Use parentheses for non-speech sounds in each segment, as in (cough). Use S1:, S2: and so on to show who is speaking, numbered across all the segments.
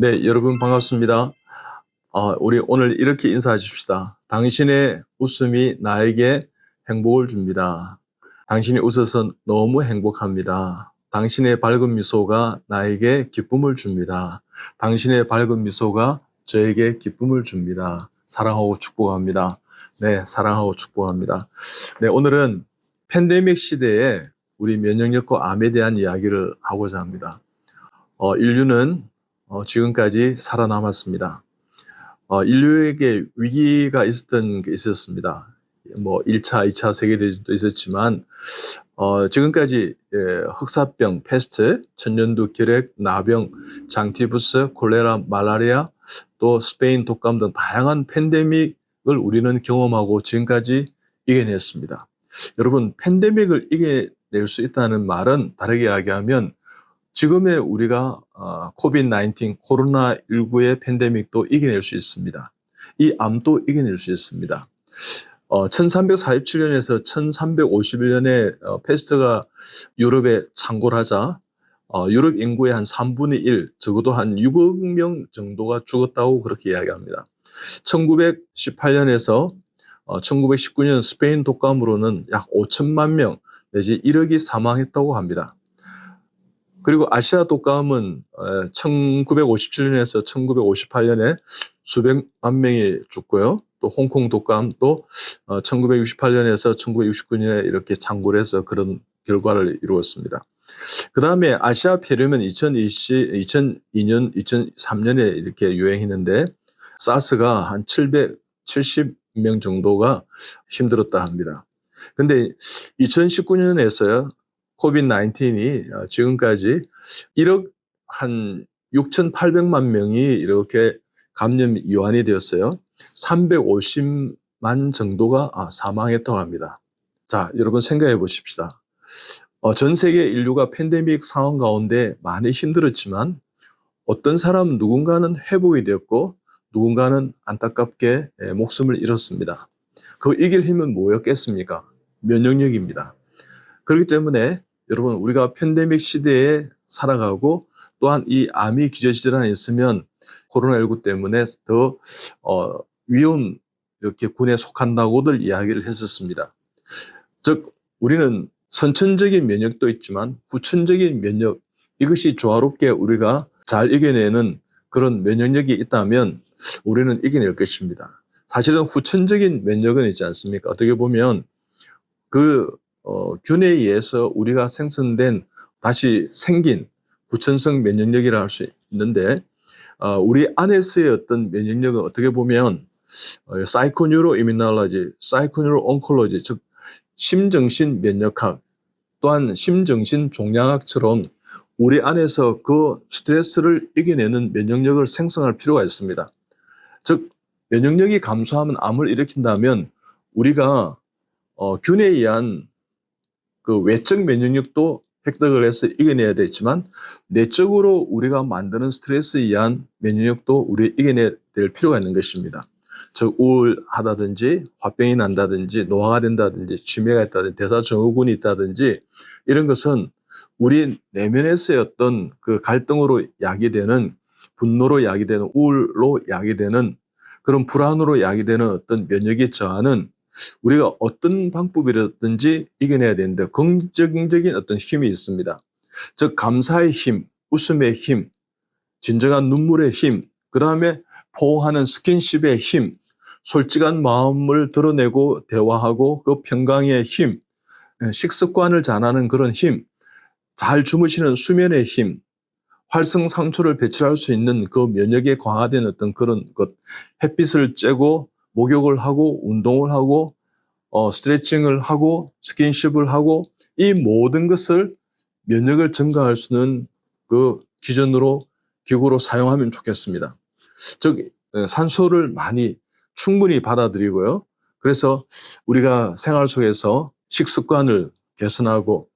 S1: 네, 여러분 반갑습니다. 아, 우리 오늘 이렇게 인사하십시다. 당신의 웃음이 나에게 행복을 줍니다. 당신이 웃어서 너무 행복합니다. 당신의 밝은 미소가 나에게 기쁨을 줍니다. 당신의 밝은 미소가 저에게 기쁨을 줍니다. 사랑하고 축복합니다. 네, 사랑하고 축복합니다. 네, 오늘은 팬데믹 시대에 우리 면역력과 암에 대한 이야기를 하고자 합니다. 어, 인류는 어, 지금까지 살아남았습니다. 어, 인류에게 위기가 있었던 게 있었습니다. 뭐 1차, 2차 세계대전도 있었지만 어, 지금까지 예, 흑사병, 패스트, 천년두 결핵, 나병, 장티푸스, 콜레라, 말라리아, 또 스페인 독감 등 다양한 팬데믹을 우리는 경험하고 지금까지 이겨냈습니다. 여러분, 팬데믹을 이겨낼 수 있다는 말은 다르게 이야기하면 지금의 우리가 어, 코비드-19 코로나 19의 팬데믹도 이겨낼 수 있습니다. 이 암도 이겨낼 수 있습니다. 어, 1347년에서 1351년에 어, 패스트가 유럽에 창궐 하자 어, 유럽 인구의 한 3분의 1, 적어도 한 6억 명 정도가 죽었다고 그렇게 이야기합니다. 1918년에서 어, 1919년 스페인 독감으로는 약 5천만 명 내지 1억이 사망했다고 합니다. 그리고 아시아 독감은 1957년에서 1958년에 수백만 명이 죽고요. 또 홍콩 독감도 1968년에서 1969년에 이렇게 창궐 해서 그런 결과를 이루었습니다. 그 다음에 아시아 폐렴은 2020, 2002년, 2003년에 이렇게 유행했는데 사스가 한 770명 정도가 힘들었다 합니다. 근데 2019년에서요, 코비드-19이 지금까지 1억 한 6,800만 명이 이렇게 감염 유한이 되었어요. 350만 정도가 아, 사망했다고 합니다. 자, 여러분 생각해 보십시다. 어, 전 세계 인류가 팬데믹 상황 가운데 많이 힘들었지만 어떤 사람 누군가는 회복이 되었고 누군가는 안타깝게 예, 목숨을 잃었습니다. 그 이길 힘은 뭐였겠습니까? 면역력입니다. 그렇기 때문에 여러분 우리가 팬데믹 시대에 살아가고 또한 이 암이 기저질환이 있으면 코로나19 때문에 더 어, 위험 이렇게 군에 속한다고들 이야기를 했었습니다. 즉 우리는 선천적인 면역도 있지만 후천적인 면역 이것이 조화롭게 우리가 잘 이겨내는 그런 면역력이 있다면 우리는 이겨낼 것입니다. 사실은 후천적인 면역은 있지 않습니까? 어떻게 보면 그 어, 균에 의해서 우리가 생성된 다시 생긴 후천성 면역력이라 할 수 있는데 어, 우리 안에서의 어떤 면역력은 어떻게 보면 어, 사이코뉴로 이미널러지, 사이코뉴로 온콜로지, 즉 심정신 면역학 또한 심정신 종양학처럼 우리 안에서 그 스트레스를 이겨내는 면역력을 생성할 필요가 있습니다. 즉 면역력이 감소하면 암을 일으킨다면 우리가 어, 균에 의한 그 외적 면역력도 획득을 해서 이겨내야 되지만 내적으로 우리가 만드는 스트레스에 의한 면역력도 우리 이겨내야 될 필요가 있는 것입니다. 즉 우울하다든지 화병이 난다든지 노화가 된다든지 치매가 있다든지 대사증후군이 있다든지 이런 것은 우리 내면에서의 어떤 그 갈등으로 야기되는 분노로 야기되는 우울로 야기되는 그런 불안으로 야기되는 어떤 면역의 저하는 우리가 어떤 방법이라든지 이겨내야 되는데 긍정적인 어떤 힘이 있습니다. 즉 감사의 힘, 웃음의 힘, 진정한 눈물의 힘, 그 다음에 포옹하는 스킨십의 힘, 솔직한 마음을 드러내고 대화하고 그 평강의 힘, 식습관을 잘하는 그런 힘, 잘 주무시는 수면의 힘, 활성상초를 배출할 수 있는 그 면역에 강화된 어떤 그런 것, 햇빛을 쬐고 목욕을 하고 운동을 하고 어, 스트레칭을 하고 스킨십을 하고 이 모든 것을 면역을 증가할 수 있는 그 기준으로 기구로 사용하면 좋겠습니다. 즉 산소를 많이 충분히 받아들이고요. 그래서 우리가 생활 속에서 식습관을 개선하고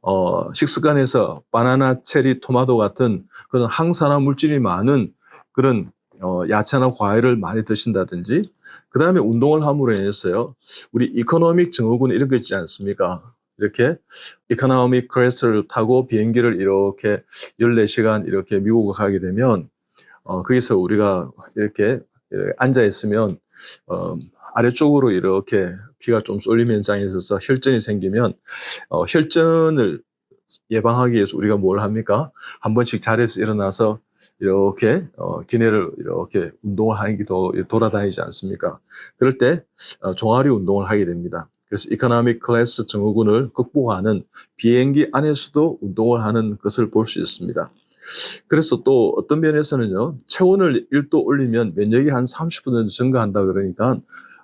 S1: 어, 식습관에서 바나나, 체리, 토마토 같은 그런 항산화 물질이 많은 그런 어, 야채나 과일을 많이 드신다든지 그 다음에 운동을 함으로 인해서요 우리 이코노믹 증후군 이런 거 있지 않습니까? 이렇게 이코노믹 크레스를 타고 비행기를 이렇게 14시간 이렇게 미국을 가게 되면 어, 거기서 우리가 이렇게, 이렇게 앉아 있으면 어, 아래쪽으로 이렇게 피가 좀 쏠림 현상이 있어서 혈전이 생기면 어, 혈전을 예방하기 위해서 우리가 뭘 합니까? 한 번씩 자리에서 일어나서 이렇게 어, 기내를 이렇게 운동을 하기도 돌아다니지 않습니까? 그럴 때 어, 종아리 운동을 하게 됩니다. 그래서 이코노믹 클래스 증후군을 극복하는 비행기 안에서도 운동을 하는 것을 볼 수 있습니다. 그래서 또 어떤 면에서는요, 체온을 1도 올리면 면역이 한 30% 정도 증가한다 그러니까,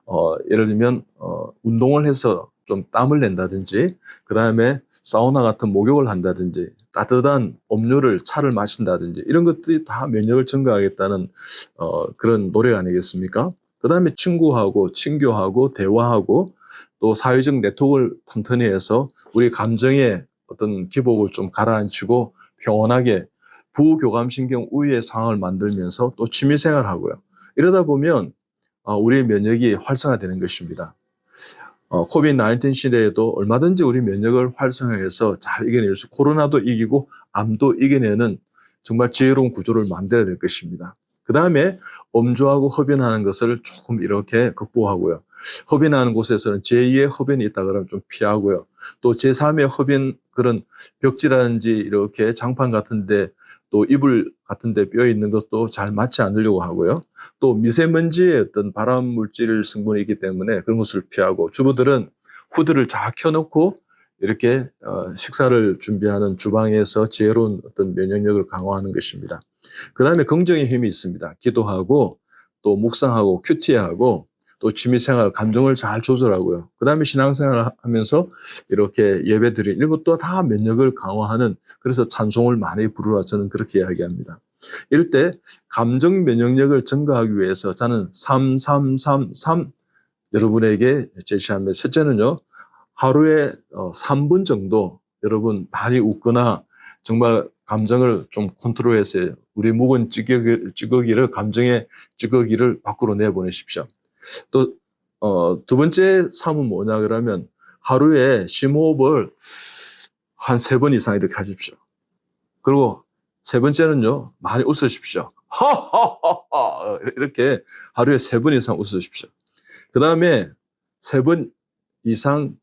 S1: 어, 예를 들면, 어, 운동을 해서 좀 땀을 낸다든지, 그 다음에 사우나 같은 목욕을 한다든지, 따뜻한 음료를, 차를 마신다든지, 이런 것들이 다 면역을 증가하겠다는, 어, 그런 노력 아니겠습니까? 그 다음에 친구하고, 친교하고, 대화하고, 또 사회적 네트워크를 튼튼히 해서 우리 감정의 어떤 기복을 좀 가라앉히고 평온하게 부교감신경 우위의 상황을 만들면서 또 취미생활 하고요. 이러다 보면 어, 우리의 면역이 활성화되는 것입니다. 어, 코비드 19 시대에도 얼마든지 우리 면역을 활성화해서 잘 이겨낼 수, 코로나도 이기고 암도 이겨내는 정말 지혜로운 구조를 만들어야 될 것입니다. 그 다음에 엄조하고 흡연하는 것을 조금 이렇게 극복하고요. 흡연하는 곳에서는 제2의 흡연이 있다 그러면 좀 피하고요. 또 제3의 흡연 그런 벽지라든지 이렇게 장판 같은데 또 이불 같은데 뼈 있는 것도 잘 맞지 않으려고 하고요. 또 미세먼지의 어떤 발암 물질 성분이 있기 때문에 그런 것을 피하고 주부들은 후드를 잘 켜놓고 이렇게 어, 식사를 준비하는 주방에서 지혜로운 어떤 면역력을 강화하는 것입니다. 그 다음에 긍정의 힘이 있습니다. 기도하고 또 묵상하고 큐티하고 또 취미생활, 감정을 잘 조절하고요. 그 다음에 신앙생활을 하면서 이렇게 예배드리 이런 것도 다 면역을 강화하는 그래서 찬송을 많이 부르라 저는 그렇게 이야기합니다. 이럴 때 감정 면역력을 증가하기 위해서 저는 3333 여러분에게 제시합니다. 첫째는요, 하루에 3분 정도 여러분 많이 웃거나 정말 감정을 좀 컨트롤해서 우리 묵은 찌꺼기, 찌꺼기를 감정의 찌꺼기를 밖으로 내보내십시오. 또, 어, 두 번째 삶은 뭐냐 그러면 하루에 심호흡을 한 세 번 이상 이렇게 하십시오. 그리고 세 번째는요, 많이 웃으십시오. (laughs) 하하하하! 이렇게 하루에 세 번 이상 웃으십시오. 그 다음에 세 번 이상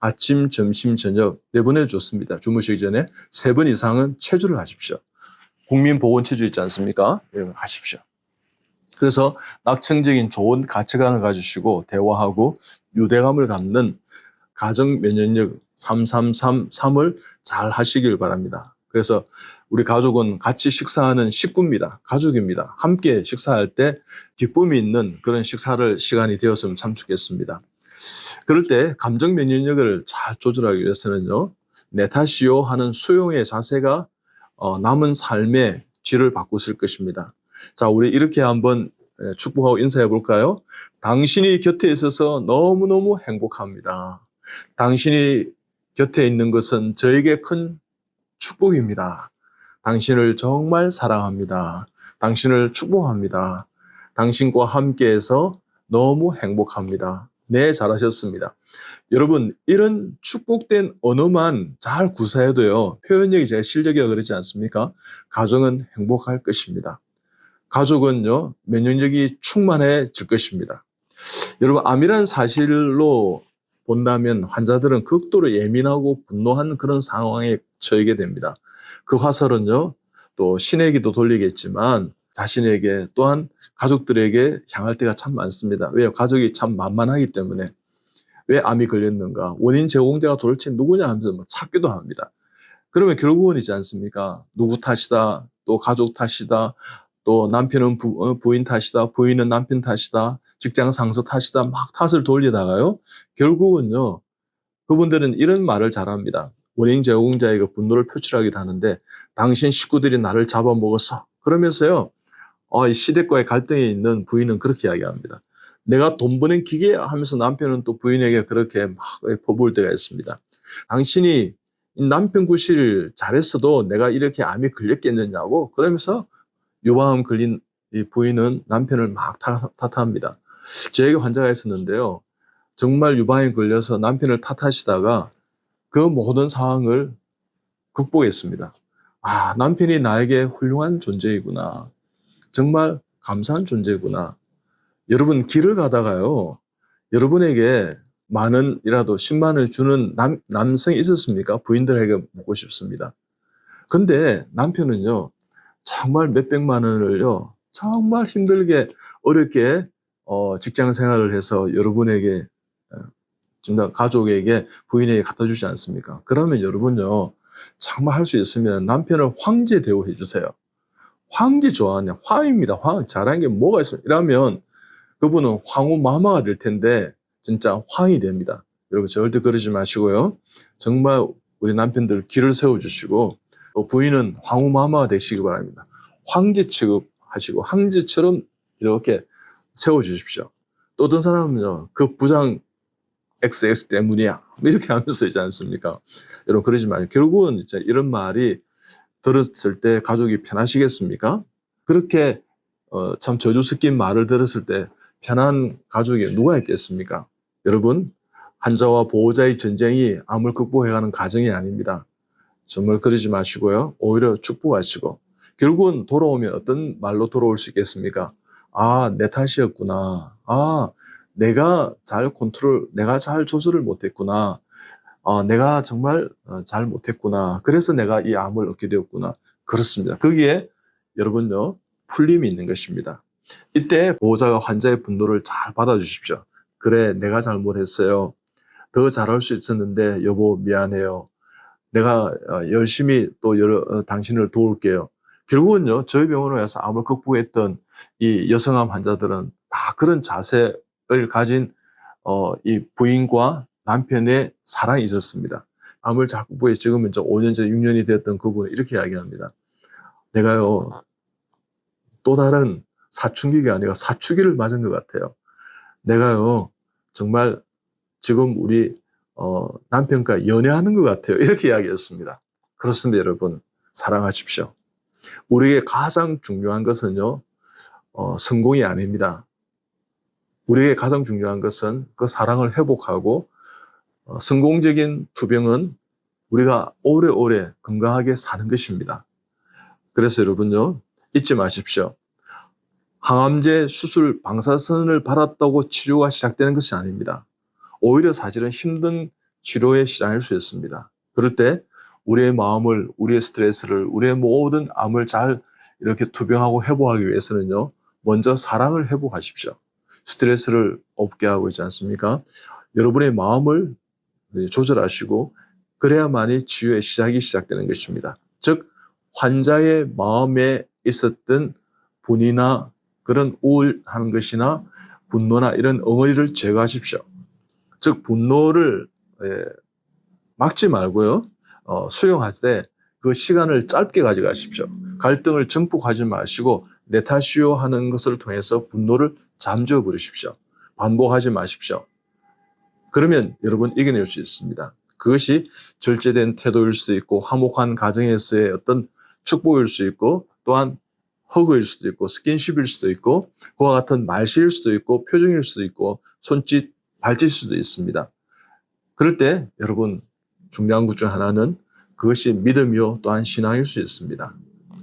S1: 아침, 점심, 저녁 내보내 줬습니다. 주무시기 전에 세 번 이상은 체조를 하십시오. 국민보건체조 있지 않습니까? 이런 걸 하십시오. 그래서 낙천적인 좋은 가치관을 가지시고 대화하고 유대감을 갖는 가정 면역력 3333을 잘 하시길 바랍니다. 그래서 우리 가족은 같이 식사하는 식구입니다. 가족입니다. 함께 식사할 때 기쁨이 있는 그런 식사를 시간이 되었으면 참 좋겠습니다. 그럴 때 감정 면역력을 잘 조절하기 위해서는요. 내 탓이요 하는 수용의 자세가 어, 남은 삶의 질을 바꾸실 것입니다. 자, 우리 이렇게 한번 예, 축복하고 인사해 볼까요? 당신이 곁에 있어서 너무너무 행복합니다. 당신이 곁에 있는 것은 저에게 큰 축복입니다. 당신을 정말 사랑합니다. 당신을 축복합니다. 당신과 함께해서 너무 행복합니다. 네, 잘하셨습니다. 여러분, 이런 축복된 언어만 잘 구사해도요, 표현력이 제일 실력이라 그러지 않습니까? 가정은 행복할 것입니다. 가족은요, 면역력이 충만해질 것입니다. 여러분, 암이라는 사실로 본다면 환자들은 극도로 예민하고 분노한 그런 상황에 처하게 됩니다. 그 화살은요, 또 신에게도 돌리겠지만 자신에게 또한 가족들에게 향할 때가 참 많습니다. 왜요? 가족이 참 만만하기 때문에. 왜 암이 걸렸는가? 원인 제공자가 도대체 누구냐 하면서 뭐 찾기도 합니다. 그러면 결국은 있지 않습니까? 누구 탓이다, 또 가족 탓이다, 또 남편은 부, 어, 부인 탓이다, 부인은 남편 탓이다, 직장 상사 탓이다, 막 탓을 돌리다가요. 결국은요, 그분들은 이런 말을 잘합니다. 원인 제공자에게 분노를 표출하기도 하는데, 당신 식구들이 나를 잡아먹었어. 그러면서요, 어, 이 시댁과의 갈등이 있는 부인은 그렇게 이야기합니다. 내가 돈 버는 기계 하면서 남편은 또 부인에게 그렇게 막 퍼부을 때가 있습니다. 당신이 남편 구실 잘했어도 내가 이렇게 암이 걸렸겠느냐고 그러면서 유방암 걸린 이 부인은 남편을 막 탓합니다. 저에게 환자가 있었는데요. 정말 유방암에 걸려서 남편을 탓하시다가 그 모든 상황을 극복했습니다. 아, 남편이 나에게 훌륭한 존재이구나. 정말 감사한 존재구나. 여러분 길을 가다가요. 여러분에게 만 원이라도 10만 원을 주는 남, 남성이 있었습니까? 부인들에게 묻고 싶습니다. 근데 남편은요. 정말 몇백만 원을요. 정말 힘들게 어렵게 어, 직장 생활을 해서 여러분에게 어, 정말 가족에게 부인에게 갖다 주지 않습니까? 그러면 여러분요. 정말 할 수 있으면 남편을 황제 대우해 주세요. 황제 좋아하냐? 황입니다. 황. 잘하는 게 뭐가 있어요? 이러면 그분은 황후 마마가 될 텐데 진짜 황이 됩니다. 여러분 절대 그러지 마시고요. 정말 우리 남편들 길을 세워주시고 또 부인은 황후 마마가 되시기 바랍니다. 황제 취급하시고 황제처럼 이렇게 세워주십시오. 또 어떤 사람은요. 그 부장 XX 때문이야. 뭐 이렇게 하면서 있지 않습니까? 여러분 그러지 마요. 결국은 진짜 이런 말이 들었을 때 가족이 편하시겠습니까? 그렇게 어, 참 저주 섞인 말을 들었을 때 편한 가족이 누가 있겠습니까? 여러분 환자와 보호자의 전쟁이 암을 극복해가는 과정이 아닙니다. 정말 그러지 마시고요. 오히려 축복하시고 결국은 돌아오면 어떤 말로 돌아올 수 있겠습니까? 아, 내 탓이었구나. 아, 내가 잘 컨트롤, 내가 잘 조절을 못했구나. 아, 내가 정말 어, 잘 못했구나. 그래서 내가 이 암을 얻게 되었구나. 그렇습니다. 거기에 여러분요, 풀림이 있는 것입니다. 이때 보호자가 환자의 분노를 잘 받아주십시오. 그래, 내가 잘못했어요. 더 잘할 수 있었는데, 여보, 미안해요. 내가 어, 열심히 또 여러, 어, 당신을 도울게요. 결국은요, 저희 병원에 와서 암을 극복했던 이 여성암 환자들은 다 그런 자세를 가진 어, 이 부인과 남편의 사랑이 있었습니다. 암을 잘 극복해 지금 이제 5년 전, 6년이 되었던 그분은 이렇게 이야기합니다. 내가요, 또 다른 사춘기가 아니라 사춘기를 맞은 것 같아요. 내가요, 정말 지금 우리 어, 남편과 연애하는 것 같아요. 이렇게 이야기했습니다. 그렇습니다, 여러분. 사랑하십시오. 우리에게 가장 중요한 것은요, 어, 성공이 아닙니다. 우리에게 가장 중요한 것은 그 사랑을 회복하고 어, 성공적인 투병은 우리가 오래오래 건강하게 사는 것입니다. 그래서 여러분요, 잊지 마십시오. 항암제 수술 방사선을 받았다고 치료가 시작되는 것이 아닙니다. 오히려 사실은 힘든 치료의 시작일 수 있습니다. 그럴 때 우리의 마음을, 우리의 스트레스를, 우리의 모든 암을 잘 이렇게 투병하고 회복하기 위해서는요, 먼저 사랑을 회복하십시오. 스트레스를 없게 하고 있지 않습니까? 여러분의 마음을 조절하시고, 그래야만이 치유의 시작이 시작되는 것입니다. 즉, 환자의 마음에 있었던 분이나 그런 우울한 것이나 분노나 이런 엉어리를 제거하십시오. 즉, 분노를 예, 막지 말고요. 어, 수용할 때그 시간을 짧게 가져가십시오. 갈등을 정복하지 마시고 내 탓이요 하는 것을 통해서 분노를 잠재워 버리십시오. 반복하지 마십시오. 그러면 여러분 이겨낼 수 있습니다. 그것이 절제된 태도일 수도 있고 화목한 가정에서의 어떤 축복일 수 있고 또한 허그일 수도 있고 스킨십일 수도 있고 그와 같은 말실일 수도 있고 표정일 수도 있고 손짓, 발짓일 수도 있습니다. 그럴 때 여러분 중요한 것 중 하나는 그것이 믿음이요 또한 신앙일 수 있습니다.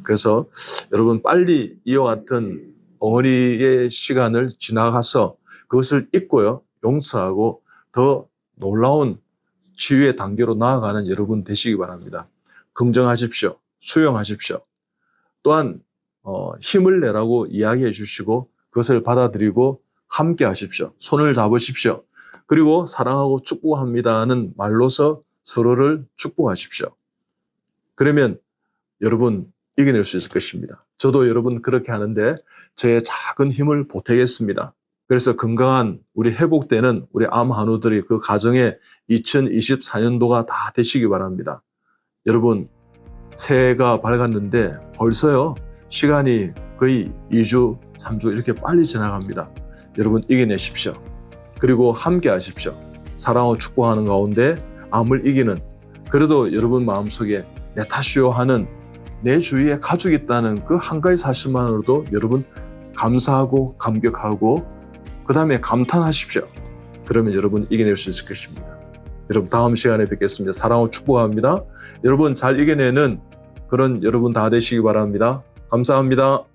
S1: 그래서 여러분 빨리 이와 같은 엉어리의 시간을 지나가서 그것을 잊고요 용서하고 더 놀라운 치유의 단계로 나아가는 여러분 되시기 바랍니다. 긍정하십시오. 수용하십시오. 또한 어, 힘을 내라고 이야기해 주시고 그것을 받아들이고 함께 하십시오. 손을 잡으십시오. 그리고 사랑하고 축복합니다는 말로서 서로를 축복하십시오. 그러면 여러분 이겨낼 수 있을 것입니다. 저도 여러분 그렇게 하는데 저의 작은 힘을 보태겠습니다. 그래서 건강한 우리 회복되는 우리 암 한우들이 그 가정에 2024년도가 다 되시기 바랍니다. 여러분 새해가 밝았는데 벌써요 시간이 거의 2주, 3주 이렇게 빨리 지나갑니다. 여러분 이겨내십시오. 그리고 함께 하십시오. 사랑을 축복하는 가운데 암을 이기는 그래도 여러분 마음속에 내 탓이요 하는 내 주위에 가족이 있다는 그 한 가지 사실만으로도 여러분 감사하고 감격하고 그 다음에 감탄하십시오. 그러면 여러분 이겨낼 수 있을 것입니다. 여러분 다음 시간에 뵙겠습니다. 사랑하고 축복합니다. 여러분 잘 이겨내는 그런 여러분 다 되시기 바랍니다. 감사합니다.
S2: 네.